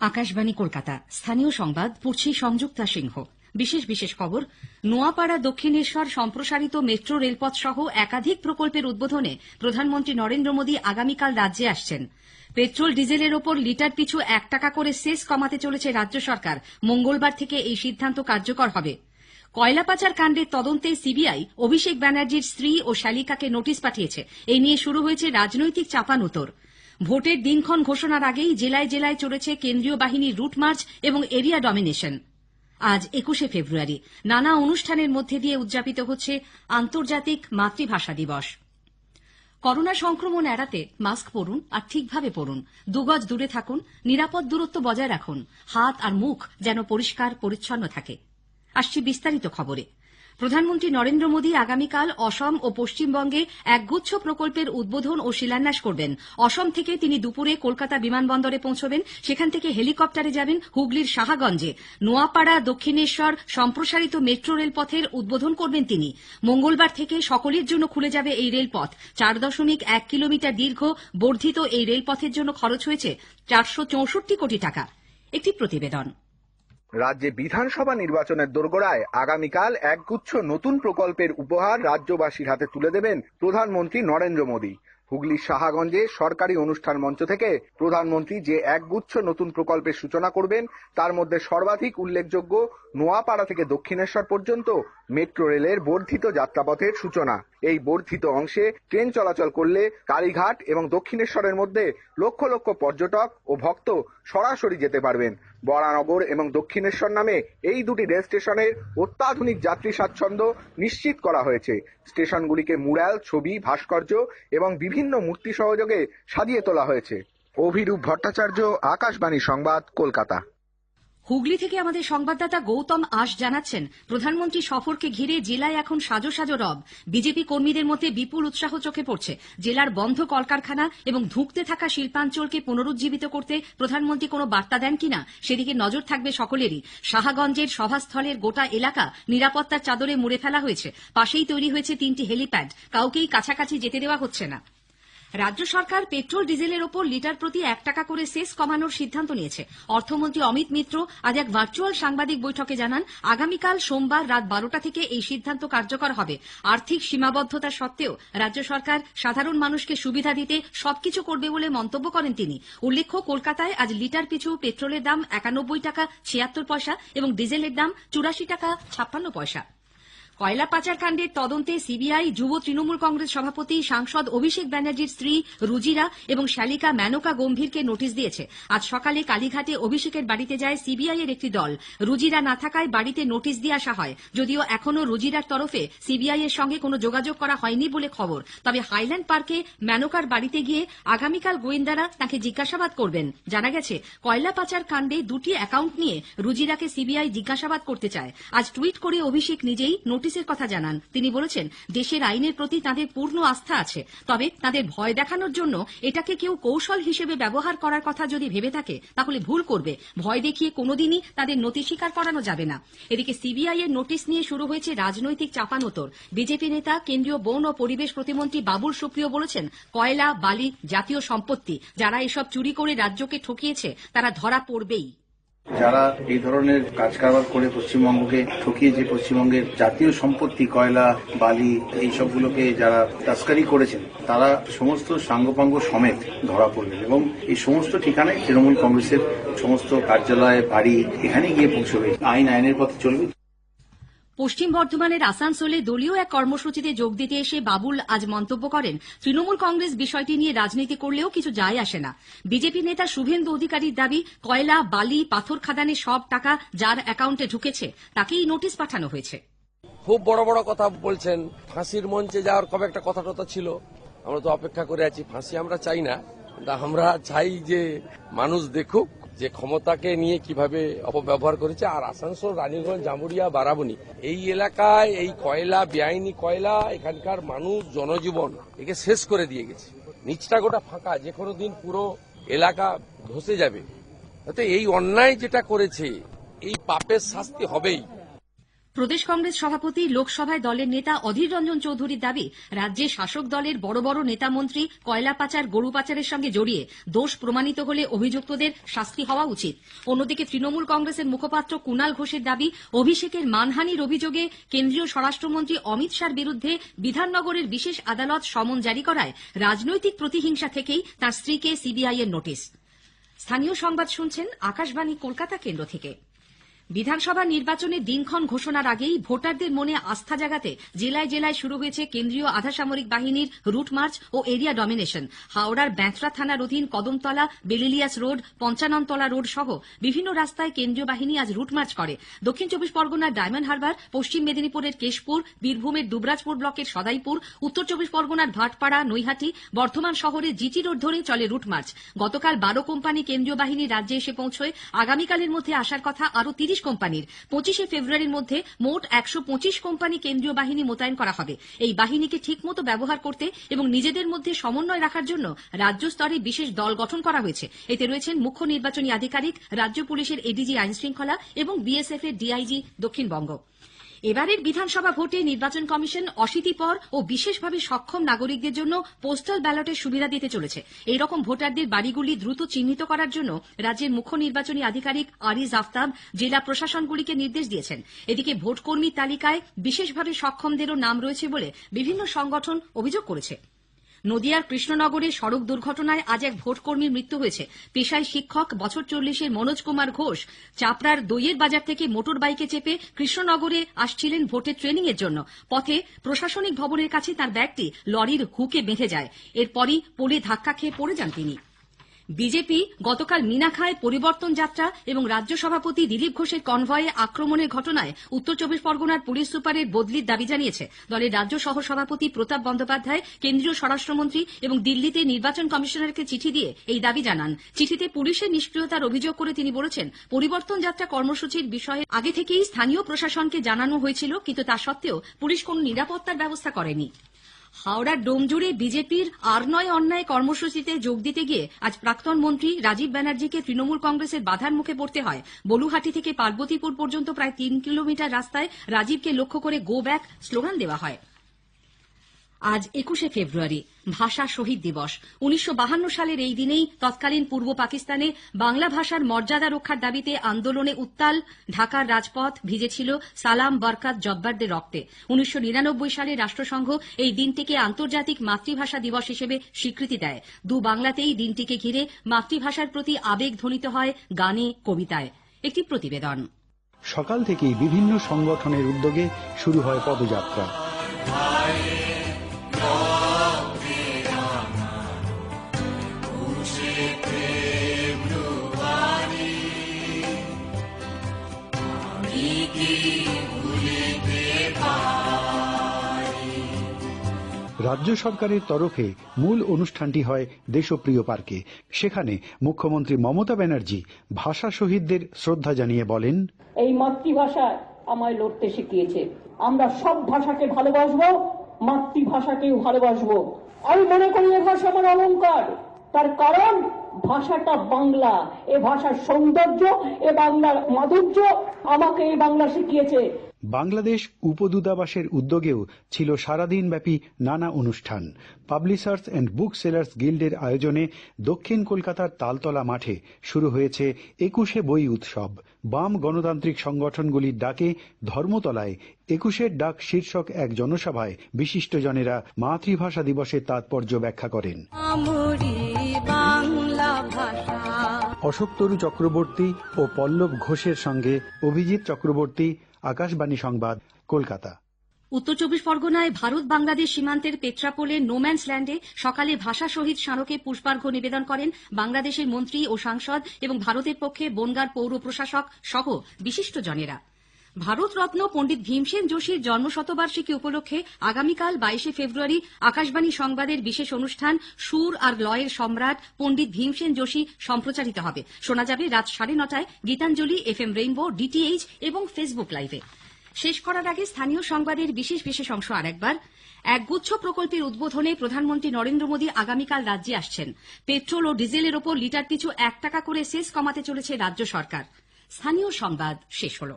আকাশবাণী কলকাতা। স্থানীয় সংবাদ পড়ছি সংযুক্তা সিংহ। বিশেষ বিশেষ খবর, নোয়াপাড়া দক্ষিণেশ্বর সম্প্রসারিত মেট্রো রেলপথ সহ একাধিক প্রকল্পের উদ্বোধনে প্রধানমন্ত্রী নরেন্দ্র মোদী আগামীকাল রাজ্যে আসছেন। পেট্রোল ডিজেলের ওপর লিটার পিছু এক টাকা করে সেস কমাতে চলেছে রাজ্য সরকার। মঙ্গলবার থেকে এই সিদ্ধান্ত কার্যকর হবে। কয়লা পাচার কাণ্ডের তদন্তে সিবিআই, অভিষেক ব্যানার্জির স্ত্রী ও শ্যালিকাকে নোটিশ পাঠিয়েছে। এই নিয়ে শুরু হয়েছে রাজনৈতিক চাপানুতোর। ভোটের দিনক্ষণ ঘোষণার আগেই জেলায় জেলায় চলেছে কেন্দ্রীয় বাহিনীর রুট মার্চ এবং এরিয়া ডমিনেশন। আজ একুশে ফেব্রুয়ারি। নানা অনুষ্ঠানের মধ্যে দিয়ে উদযাপিত হচ্ছে আন্তর্জাতিক মাতৃভাষা দিবস। করোনা সংক্রমণ এড়াতে মাস্ক পরুন আর ঠিকভাবে পরুন। দুগজ দূরে থাকুন, নিরাপদ দূরত্ব বজায় রাখুন। হাত আর মুখ যেন পরিষ্কার, পরিচ্ছন্ন থাকে। আসছি বিস্তারিত খবরে। প্রধানমন্ত্রী নরেন্দ্র মোদী আগামীকাল অসম ও পশ্চিমবঙ্গে একগুচ্ছ প্রকল্পের উদ্বোধন ও শিলান্যাস করবেন। অসম থেকে তিনি দুপুরে কলকাতা বিমানবন্দরে পৌঁছবেন। সেখান থেকে হেলিকপ্টারে যাবেন হুগলির সাহাগঞ্জে নোয়াপাড়া, দক্ষিণেশ্বর সম্প্রসারিত মেট্রো রেলপথের উদ্বোধন করবেন তিনি। মঙ্গলবার থেকে সকলের জন্য খুলে যাবে এই রেলপথ। চার দশমিক এক কিলোমিটার দীর্ঘ বর্ধিত এই রেলপথের জন্য খরচ হয়েছে চারশো চৌষট্টি কোটি টাকা। একটি প্রতিবেদন। রাজ্যে বিধানসভা নির্বাচনের দোরগোড়ায় আগামীকাল একগুচ্ছ নতুন প্রকল্পের উপহার রাজ্যবাসীর হাতে তুলে দেবেন প্রধানমন্ত্রী নরেন্দ্র মোদী। হুগলির সাহাগঞ্জে সরকারি অনুষ্ঠান মঞ্চ থেকে প্রধানমন্ত্রী যে একগুচ্ছ নতুন প্রকল্পের সূচনা করবেন, তার মধ্যে সর্বাধিক উল্লেখযোগ্য নোয়াপাড়া থেকে দক্ষিণেশ্বর পর্যন্ত মেট্রো রেলের বর্ধিত যাত্রাপথের সূচনা। এই বর্ধিত অংশে ট্রেন চলাচল করলে কালীঘাট এবং দক্ষিণেশ্বরের মধ্যে লক্ষ লক্ষ পর্যটক ও ভক্ত সরাসরি যেতে পারবেন। বরানগর এবং দক্ষিণেশ্বর নামে এই দুটি রেল স্টেশনের অত্যাধুনিক যাত্রী স্বাচ্ছন্দ্য নিশ্চিত করা হয়েছে। স্টেশনগুলিকে মুরাল, ছবি, ভাস্কর্য এবং বিভিন্ন মূর্তি সহযোগে সাজিয়ে তোলা হয়েছে। অভিরূপ ভট্টাচার্য, আকাশবাণী সংবাদ, কলকাতা। হুগলি থেকে আমাদের সংবাদদাতা গৌতম আশ জানাচ্ছেন, প্রধানমন্ত্রী সফরকে ঘিরে জেলায় এখন সাজো সাজো রব। বিজেপি কর্মীদের মধ্যে বিপুল উৎসাহ চোখে পড়ছে। জেলার বন্ধ কলকারখানা এবং ধুঁকতে থাকা শিল্পাঞ্চলকে পুনরুজ্জীবিত করতে প্রধানমন্ত্রী কোনো বার্তা দেন কিনা, সেদিকে নজর থাকবে সকলেরই। সাহাগঞ্জের সভাস্থলের গোটা এলাকা নিরাপত্তার চাদরে মুড়ে ফেলা হয়েছে। পাশেই তৈরি হয়েছে তিনটি হেলিপ্যাড। কাউকেই কাছাকাছি যেতে দেওয়া হচ্ছে না। রাজ্য সরকার পেট্রোল, ডিজেলের ওপর লিটার প্রতি এক টাকা করে সেস কমানোর সিদ্ধান্ত নিয়েছে। অর্থমন্ত্রী অমিত মিত্র আজ এক ভার্চুয়াল সাংবাদিক বৈঠকে জানান, আগামীকাল সোমবার রাত বারোটা থেকে এই সিদ্ধান্ত কার্যকর হবে। আর্থিক সীমাবদ্ধতা সত্ত্বেও রাজ্য সরকার সাধারণ মানুষকে সুবিধা দিতে সবকিছু করবে বলে মন্তব্য করেন তিনি। উল্লেখ্য, কলকাতায় আজ লিটার পিছু পেট্রোলের দাম একানব্বই টাকা ছিয়াত্তর পয়সা এবং ডিজেলের দাম চুরাশি টাকা ছাপ্পান্ন পয়সা। কয়লা পাচার কাণ্ডের তদন্তে সিবিআই, যুব তৃণমূল কংগ্রেস সভাপতি, সাংসদ অভিষেক ব্যানার্জির স্ত্রী রুজিরা এবং শালিকা মেনকা গম্ভীরকে নোটিশ দিয়েছে। আজ সকালে কালীঘাটে অভিষেকের বাড়িতে যায় সিবিআই এর একটি দল। রুজিরা না থাকায় বাড়িতে নোটিশ দিয়ে আসা হয়। যদিও এখনও রুজিরার তরফে সিবিআই এর সঙ্গে কোনো যোগাযোগ করা হয়নি বলে খবর। তবে হাইল্যান্ড পার্কে মেনকার বাড়িতে গিয়ে আগামীকাল গোয়েন্দারা তাকে জিজ্ঞাসাবাদ করবেন। জানা গেছে, কয়লা পাচার কাণ্ডে দুটি অ্যাকাউন্ট নিয়ে রুজিরাকে সিবিআই জিজ্ঞাসাবাদ করতে চায়। আজ টুইট করে অভিষেক নিজেই নোটিশ নোটিশের কথা জানান। তিনি বলেছেন, দেশের আইনের প্রতি তাঁদের পূর্ণ আস্থা আছে। তবে তাদের ভয় দেখানোর জন্য এটাকে কেউ কৌশল হিসেবে ব্যবহার করার কথা যদি ভেবে থাকে, তাহলে ভুল করবে। ভয় দেখিয়ে কোনোদিনই তাদের নথি স্বীকার করানো যাবে না। এদিকে সিবিআই এর নোটিশ নিয়ে শুরু হয়েছে রাজনৈতিক চাপানোতর। বিজেপি নেতা, কেন্দ্রীয় বন ও পরিবেশ প্রতিমন্ত্রী বাবুল সুপ্রিয় বলেছেন, কয়লা, বালি জাতীয় সম্পত্তি, যারা এসব চুরি করে রাজ্যকে ঠকিয়েছে, তারা ধরা পড়বেই। যারা এই ধরনের কাজ কারবার করে পশ্চিমবঙ্গকে ঠকিয়ে যে পশ্চিমবঙ্গের জাতীয় সম্পত্তি, কয়লা, বালি, এই সবগুলোকে যারা তাস্কারি করেছেন, তারা সমস্ত সাঙ্গপাঙ্গ সমেত ধরা পড়লেন এবং এই সমস্ত ঠিকানায় তৃণমূল কংগ্রেসের সমস্ত কার্যালয় বাড়ি এখানে গিয়ে পৌঁছবে। আইন আইনের পথে চলবে। পশ্চিম বর্ধমানের আসানসোলে দলীয় এক কর্মসূচিতে যোগ দিতে এসে বাবুল আজ মন্তব্য করেন, তৃণমূল কংগ্রেস বিষয়টি নিয়ে রাজনীতি করলেও কিছু যায় আসে না। বিজেপি নেতা শুভেন্দু অধিকারীর দাবি, কয়লা, বালি, পাথর খাদানে সব টাকা যার অ্যাকাউন্টে ঢুকেছে, তাকেই নোটিশ পাঠানো হয়েছে। খুব বড় বড় কথা বলছেন, ফাঁসির মঞ্চে যাওয়ার কবে একটা কথা টথা ছিল। আমরা তো অপেক্ষা করে আছি, ফাঁসি আমরা চাই না আমরা চাই যে মানুষ দেখুক যে ক্ষমতাকে নিয়ে কীভাবে অপব্যবহার করেছে, আর আসানসোল, রানীগঞ্জ জামুরিয়া বারাবনি এই এলাকায় এই কয়লা, বেআইনি কয়লা, এখানকার মানুষ জনজীবন একে শেষ করে দিয়ে গেছে। নিচটা গোটা ফাঁকা, যে কোনো দিন পুরো এলাকা ধসে যাবে। এই অন্যায় যেটা করেছে, এই পাপের শাস্তি হবেই। প্রদেশ কংগ্রেস সভাপতি, লোকসভায় দলের নেতা অধীর রঞ্জন চৌধুরীর দাবি, রাজ্যে শাসক দলের বড় বড় নেতা মন্ত্রী কয়লা পাচার, গরু পাচারের সঙ্গে জড়িয়ে দোষ প্রমাণিত হলে অভিযুক্তদের শাস্তি হওয়া উচিত। অন্যদিকে তৃণমূল কংগ্রেসের মুখপাত্র কুণাল ঘোষের দাবি, অভিষেকের মানহানির অভিযোগে কেন্দ্রীয় স্বরাষ্ট্রমন্ত্রী অমিত শাহর বিরুদ্ধে বিধাননগরের বিশেষ আদালত সমন জারি করায় রাজনৈতিক প্রতিহিংসা থেকেই তার স্ত্রীকে সিবিআই এর নোটিশ। স্থানীয় সংবাদ শুনছেন আকাশবাণী, কলকাতা কেন্দ্র থেকে। বিধানসভা নির্বাচনের দিনক্ষণ ঘোষণার আগেই ভোটারদের মনে আস্থা জাগাতে জেলায় জেলায় শুরু হয়েছে কেন্দ্রীয় আধাসামরিক বাহিনীর রুট মার্চ ও এরিয়া ডমিনেশন। হাওড়ার ব্যাঁতরা থানার অধীন Kadamtala, Belilious road, Panchanantala road সহ বিভিন্ন রাস্তায় কেন্দ্রীয় বাহিনী আজ রুট মার্চ করে। দক্ষিণ চব্বিশ পরগনার ডায়মন্ড হারবার, পশ্চিম মেদিনীপুরের কেশপুর, বীরভূমের দুবরাজপুর ব্লকের সদাইপুর, উত্তর চব্বিশ পরগনার ভাটপাড়া, নৈহাটি, বর্ধমান শহরে জিটি রোড ধরে চলে রুট মার্চ। গতকাল বারো কোম্পানি কেন্দ্রীয় বাহিনী রাজ্যে এসে পৌঁছয়। আগামীকালের মধ্যে আসার কথা আরও তিরিশ কোম্পানির। পঁচিশে ফেব্রুয়ারির মধ্যে মোট একশো পঁচিশ কোম্পানি কেন্দ্রীয় বাহিনী মোতায়েন করা হবে। এই বাহিনীকে ঠিকমতো ব্যবহার করতে এবং নিজেদের মধ্যে সমন্বয় রাখার জন্য রাজ্য স্তরে বিশেষ দল গঠন করা হয়েছে। এতে রয়েছেন মুখ্য নির্বাচনী আধিকারিক, রাজ্য পুলিশের এডিজি আইন শৃঙ্খলা এবং বিএসএফ এর ডিআইজি দক্ষিণবঙ্গ। এবারের বিধানসভা ভোটে নির্বাচন কমিশন অশীতিপর ও বিশেষভাবে সক্ষম নাগরিকদের জন্য পোস্টাল ব্যালটের সুবিধা দিতে চলেছে। এইরকম ভোটারদের বাড়িগুলি দ্রুত চিহ্নিত করার জন্য রাজ্যের মুখ্য নির্বাচনী আধিকারিক আরিজ আফতাব জেলা প্রশাসনগুলিকে নির্দেশ দিয়েছেন। এদিকে ভোটকর্মীর তালিকায় বিশেষভাবে সক্ষমদেরও নাম রয়েছে বলে বিভিন্ন সংগঠন অভিযোগ করেছে। নদিয়ার কৃষ্ণনগরে সড়ক দুর্ঘটনায় আজ এক ভোটকর্মীর মৃত্যু হয়েছে। পেশায় শিক্ষক বছর চল্লিশের মনোজ কুমার ঘোষ। চাপড়ার দইয়ের বাজার থেকে মোটর বাইকে চেপে কৃষ্ণনগরে আসছিলেন ভোটের ট্রেনিং এর জন্য। পথে প্রশাসনিক ভবনের কাছে তার ব্যাগটি লরির হুকে বেঁধে যায়। এরপরই পোলে ধাক্কা খেয়ে পড়ে যান তিনি। বিজেপি গতকাল মিনাখায় পরিবর্তন যাত্রা এবং রাজ্য সভাপতি দিলীপ ঘোষের কনভয়ে আক্রমণের ঘটনায় উত্তর চব্বিশ পরগনার পুলিশ সুপারের বদলির দাবি জানিয়েছে। দলের রাজ্য সহ সভাপতি প্রতাপ বন্দ্যোপাধ্যায়, কেন্দ্রীয় স্বরাষ্ট্রমন্ত্রী এবং দিল্লিতে নির্বাচন কমিশনারকে চিঠি দিয়ে এই দাবি জানান। চিঠিতে পুলিশের নিষ্ক্রিয়তার অভিযোগ করে তিনি বলেছেন, পরিবর্তন যাত্রা কর্মসূচির বিষয়ে আগে থেকেই স্থানীয় প্রশাসনকে জানানো হয়েছিল, কিন্তু তা সত্ত্বেও পুলিশ কোনো নিরাপত্তার ব্যবস্থা করেনি। হাওড়ার ডোমজুড়ে বিজেপির আর নয় অন্যায় কর্মসূচিতে যোগ দিতে গিয়ে আজ প্রাক্তন মন্ত্রী রাজীব ব্যানার্জিকে তৃণমূল কংগ্রেসের বাধার মুখে পড়তে হয়। বলুহাটি থেকে পার্বতীপুর পর্যন্ত প্রায় তিন কিলোমিটার রাস্তায় রাজীবকে লক্ষ্য করে গো ব্যাক স্লোগান দেওয়া হয়। আজ একুশে ফেব্রুয়ারি, ভাষা শহীদ দিবস। উনিশশো সালের এই দিনেই তৎকালীন পূর্ব পাকিস্তানে বাংলা ভাষার মর্যাদা রক্ষার দাবিতে আন্দোলনে উত্তাল, ঢাকার রাজপথ ভিজেছিল সালাম, বরকাত, জব্বারদের রক্তে। উনিশশো নিরানব্বই সালে রাষ্ট্রসংঘ এই দিনটিকে আন্তর্জাতিক মাতৃভাষা দিবস হিসেবে স্বীকৃতি দেয়। দু বাংলাতেই দিনটিকে ঘিরে মাতৃভাষার প্রতি আবেগ ধ্বনিত হয় গানে, কবিতায়। একটি প্রতিবেদন। সকাল থেকেই বিভিন্ন সংগঠনের উদ্যোগে শুরু হয় পদযাত্রা। রাজ্য সরকারের তরফে মূল অনুষ্ঠানটি হয় দেশপ্রিয় পার্কে। সেখানে মুখ্যমন্ত্রী মমতা ব্যানার্জি ভাষা শহীদদের শ্রদ্ধা জানিয়ে বলেন, এই মাতৃভাষা আমায় লড়তে শিখিয়েছে। আমরা সব ভাষাকে ভালোবাসবো, মাতৃভাষাকেও ভালোবাসবো। আমি মনে করি এ ভাষা আমার অলঙ্কার তার কারণ ভাষাটা বাংলা। এ ভাষার সৌন্দর্য এ বাংলার মাধুর্য আমাকে এই বাংলা শিখিয়েছে। বাংলাদেশ উপদূতাবাসের উদ্যোগেও ছিল সারাদিনব্যাপী নানা অনুষ্ঠান। পাবলিশার্স অ্যান্ড বুক সেলার্স গিল্ডের আয়োজনে দক্ষিণ কলকাতার তালতলা মাঠে শুরু হয়েছে একুশে বই উৎসব। বাম গণতান্ত্রিক সংগঠনগুলির ডাকে ধর্মতলায় একুশের ডাক শীর্ষক এক জনসভায় বিশিষ্টজনেরা মাতৃভাষা দিবসের তাৎপর্য ব্যাখ্যা করেন। অশোকতরু চক্রবর্তী ও পল্লব ঘোষের সঙ্গে অভিজিৎ চক্রবর্তী, আকাশবাণী সংবাদ, কলকাতা। উত্তর চব্বিশ পরগনায় ভারত বাংলাদেশ সীমান্তের পেট্রাপোলে নোম্যান্স ল্যান্ডে সকালে ভাষা শহীদ স্মারকে পুষ্পার্ঘ্য নিবেদন করেন বাংলাদেশের মন্ত্রী ও সাংসদ এবং ভারতের পক্ষে বনগার পৌর প্রশাসক সহ বিশিষ্টজনেরা। ভারতরত্ন পণ্ডিত ভীমসেন যোশীর জন্মশতবার্ষিকী উপলক্ষে আগামীকাল বাইশে ফেব্রুয়ারি আকাশবাণী সংবাদের বিশেষ অনুষ্ঠান সুর আর লয়ের সম্রাট পণ্ডিত ভীমসেন যোশী সম্প্রচারিত হবে। শোনা যাবে রাত সাড়ে নটায় Gitanjali F M rainbow, DTH এবং ফেসবুক লাইভে। শেষ করার আগে স্থানীয় সংবাদের বিশেষ বিশেষ অংশ আরেকবার। একগুচ্ছ প্রকল্পের উদ্বোধনে প্রধানমন্ত্রী নরেন্দ্র মোদী আগামীকাল রাজ্যে আসছেন। পেট্রোল ও ডিজেলের ওপর লিটার পিছু এক টাকা করে সেস কমাতে চলেছে রাজ্য সরকার। স্থানীয় সংবাদ শেষ হলো।